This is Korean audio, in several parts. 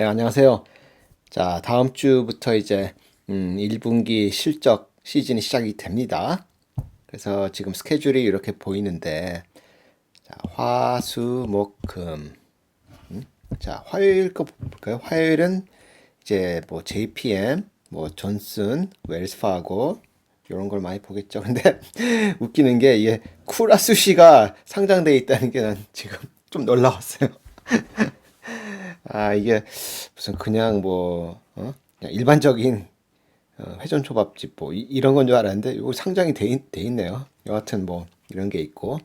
네, 안녕하세요. 자, 다음 주부터 이제 음, 1분기 실적 시즌이 시작이 됩니다. 그래서 지금 스케줄이 이렇게 보이는데 자, 화, 수, 목, 금. 음? 자, 화요일 거 볼까요? 화요일은 이제 뭐 JPM, 뭐 존슨, 웰스파고 이런 걸 많이 보겠죠. 근데 웃기는 게 이게 쿠라수시가 상장돼 있다는 게 난 지금 좀 놀라웠어요. 아, 이게 무슨 그냥 뭐, 어? 그냥 일반적인 어, 회전 초밥집 뭐 이, 런 건 줄 알았는데 이거 상장이 돼, 있, 돼 있네요. 여하튼 뭐 이런 게 있고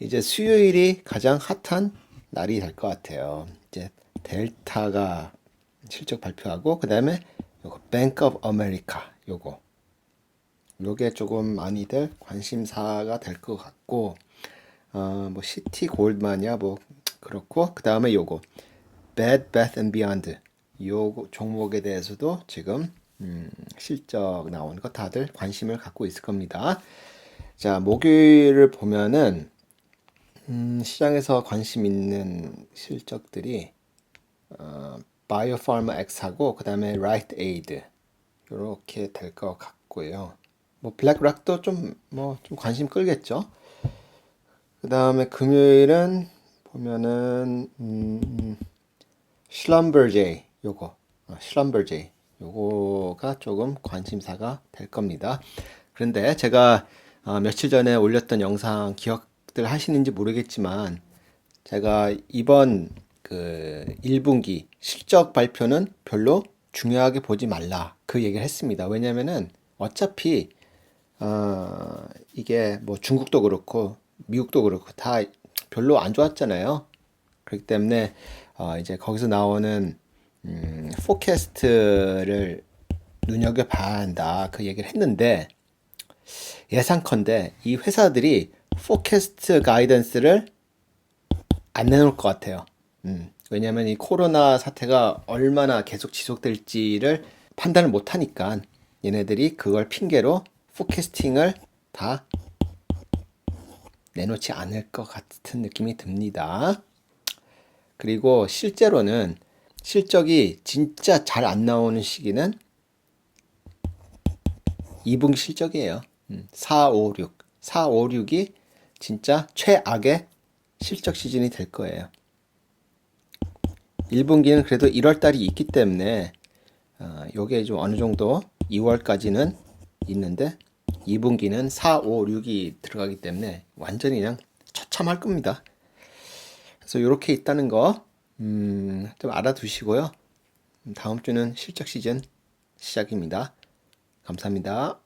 이제 수요일이 가장 핫한 날이 될 것 같아요. 이제 델타가 실적 발표하고 그 다음에 요거 뱅크 오브 아메리카 요거 요게 조금 많이들 관심사가 될 것 같고 어, 뭐 시티 골드만이야 뭐 그렇고 그 다음에 요거 Bed Bath and Beyond 요 종목에 대해서도 지금 음, 실적 나오는 거 다들 관심을 갖고 있을 겁니다. 자, 목요일을 보면은 음, 시장에서 관심 있는 실적들이 어, 바이오파르마 X하고 그 다음에 라이트 에이드 이렇게 될 것 같고요. 뭐 블랙락도 좀 뭐 좀 관심 끌겠죠. 그 다음에 금요일은 보면은 음, 슬럼버제이 요거 어, 슬럼버제이 요거가 조금 관심사가 될 겁니다. 그런데 제가 어, 며칠 전에 올렸던 영상 기억들 하시는지 모르겠지만 제가 이번 그 1분기 실적 발표는 별로 중요하게 보지 말라 그 얘기를 했습니다. 왜냐면은 어차피 어, 이게 뭐 중국도 그렇고 미국도 그렇고 다 별로 안 좋았잖아요. 그렇기 때문에 어, 이제 거기서 나오는 음, 포캐스트를 눈여겨 봐야 한다 그 얘기를 했는데 예상컨대 이 회사들이 포캐스트 가이던스를 안 내놓을 것 같아요. 음, 왜냐하면 이 코로나 사태가 얼마나 계속 지속될지를 판단을 못 하니까 얘네들이 그걸 핑계로 포캐스팅을 다 내놓지 않을 것 같은 느낌이 듭니다. 그리고 실제로는 실적이 진짜 잘 안 나오는 시기는 2분기 실적이에요. 4, 5, 6. 4, 5, 6이 진짜 최악의 실적 시즌이 될 거예요. 1분기는 그래도 1월 달이 있기 때문에 어, 요게 좀 어느 정도 2월까지는 있는데 2분기는 4, 5, 6이 들어가기 때문에 완전히 그냥 처참할 겁니다. 그래서 이렇게 있다는 거, 음, 좀 알아두시고요. 다음 주는 실적 시즌 시작입니다. 감사합니다.